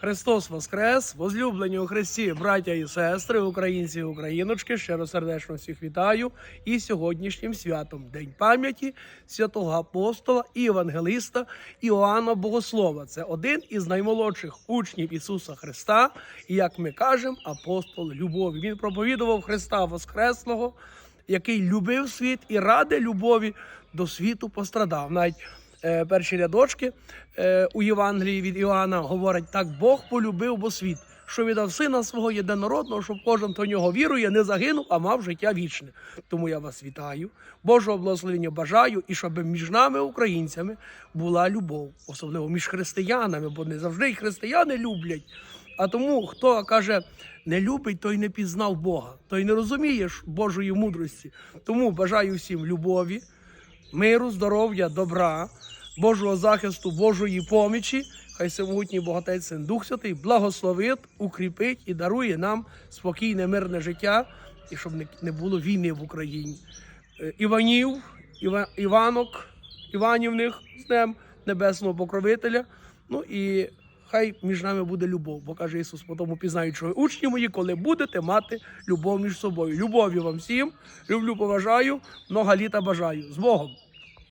Христос Воскрес, возлюблені у Христі, браття і сестри, українці і україночки, щиро сердечно всіх вітаю і сьогоднішнім святом День пам'яті святого апостола і евангелиста Іоанна Богослова. Це один із наймолодших учнів Ісуса Христа, і як ми кажемо, апостол любові. Він проповідував Христа Воскреслого, який любив світ і ради любові до світу пострадав. Навіть перші рядочки е, у Євангелії від Іоанна говорять: так Бог полюбив бо світ, що віддав сина свого єдинородного, щоб кожен, хто в нього вірує, не загинув, а мав життя вічне. Тому я вас вітаю, Божого благословення бажаю, і щоб між нами, українцями, була любов, особливо між християнами, бо не завжди й християни люблять. А тому, хто каже, не любить, той не пізнав Бога, той не розуміє Божої мудрості. Тому бажаю всім любові, миру, здоров'я, добра, Божого захисту, Божої помічі. Хай всемогутній Богатець Син Дух Святий благословить, укріпить і дарує нам спокійне, мирне життя, і щоб не- було війни в Україні. Е, Іванів, Іва, Іванок, Іванівних з Днем Небесного Покровителя. Ну і хай між нами буде любов, бо каже Ісус, потому пізнають, учні мої, коли будете мати любов між собою. Любові вам всім, люблю, поважаю, много літа бажаю. З Богом!